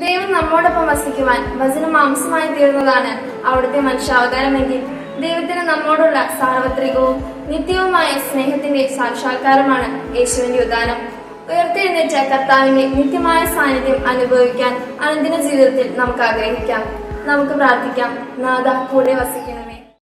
ദൈവം നമ്മോടൊപ്പം വസിക്കുവാൻ വചനം മാംസമായി തീർന്നതാണ് അവിടുത്തെ മനുഷ്യാവതാരമെങ്കിൽ. ദൈവത്തിന് നമ്മോടുള്ള സാർവത്രികവും നിത്യവുമായ സ്നേഹത്തിന്റെ സാക്ഷാത്കാരമാണ് യേശുവിന്റെ ഉദാനം ഉയർത്തെഴുന്നേറ്റ കർത്താവിന്റെ നിത്യമായ സാന്നിധ്യം അനുഭവിക്കാൻ അനുദിന ജീവിതത്തിൽ നമുക്ക് ആഗ്രഹിക്കാം. നമുക്ക് പ്രാർത്ഥിക്കാം. നാഥ കൂടെ വസിക്കണമേ.